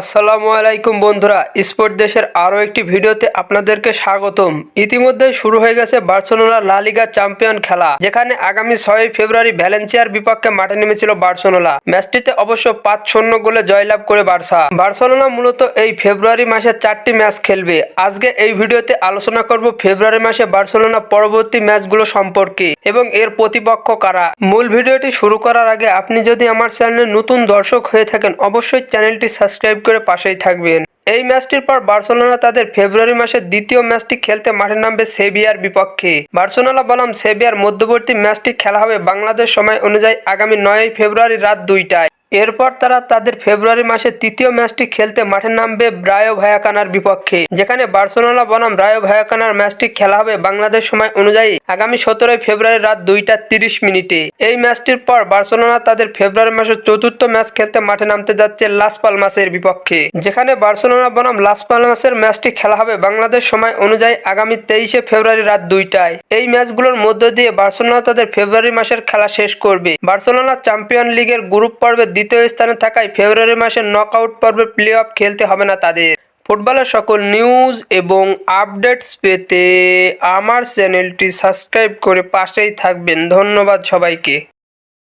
আসসালামু আলাইকুম বন্ধুরা, স্পোর্ট দেশের আরও একটি ভিডিওতে আপনাদেরকে স্বাগতম। ইতিমধ্যে শুরু হয়ে গেছে বার্সেলোনা লা লিগা চ্যাম্পিয়ন খেলা, যেখানে আগামী ছয় ফেব্রুয়ারি ভ্যালেন্সিয়ার বিপক্ষে মাঠে নেমেছিল বার্সেলোনা। ম্যাচটিতে অবশ্য পাঁচ শূন্য গোলে জয়লাভ করে বার্সা। বার্সেলোনা মূলত এই ফেব্রুয়ারি মাসে চারটি ম্যাচ খেলবে। আজকে এই ভিডিওতে আলোচনা করব ফেব্রুয়ারি মাসে বার্সেলোনা পরবর্তী ম্যাচগুলো সম্পর্কে এবং এর প্রতিপক্ষ কারা। মূল ভিডিওটি শুরু করার আগে আপনি যদি আমার চ্যানেলে নতুন দর্শক হয়ে থাকেন, অবশ্যই চ্যানেলটি সাবস্ক্রাইব করে পাশেই থাকবেন। এই ম্যাচটির পর বার্সেলোনা তাদের ফেব্রুয়ারি মাসের দ্বিতীয় ম্যাচটি খেলতে মাঠে নামবে সেভিয়ার বিপক্ষে। বার্সেলোনা বলাম সেভিয়ার মধ্যবর্তী ম্যাচটি খেলা হবে বাংলাদেশ সময় অনুযায়ী আগামী নয়ই ফেব্রুয়ারি রাত দুইটায়। এরপর তারা তাদের ফেব্রুয়ারি মাসের তৃতীয় ম্যাচটি খেলতে মাঠে নামবে ব্রায়ো ভায়াকানার বিপক্ষে, যেখানে বার্সেলোনা বনাম ব্রায়ো ভায়াকানার ম্যাচটি খেলা হবে বাংলাদেশ সময় অনুযায়ী আগামী সতেরোই ফেব্রুয়ারি রাত দুইটা তিরিশ মিনিটে। এই ম্যাচটির পর বার্সেলোনা তাদের ফেব্রুয়ারি মাসের চতুর্থ ম্যাচ খেলতে মাঠে নামতে যাচ্ছে লাস পালমাসের বিপক্ষে, যেখানে বার্সেলোনা বনাম লাস পালমাসের ম্যাচটি খেলা হবে বাংলাদেশ সময় অনুযায়ী আগামী তেইশে ফেব্রুয়ারি রাত দুইটায়। এই ম্যাচগুলোর মধ্য দিয়ে বার্সেলোনা তাদের ফেব্রুয়ারি মাসের খেলা শেষ করবে। বার্সেলোনা চ্যাম্পিয়ন লিগের গ্রুপ পর্বে দ্বিতীয় স্থানে থাকায় ফেব্রুয়ারি মাসের নকআউট পর্বে প্লে অফ খেলতে হবে না তাদের। ফুটবলের সকল নিউজ এবং আপডেটস পেতে আমার চ্যানেলটি সাবস্ক্রাইব করে পাশেই থাকবেন। ধন্যবাদ সবাইকে।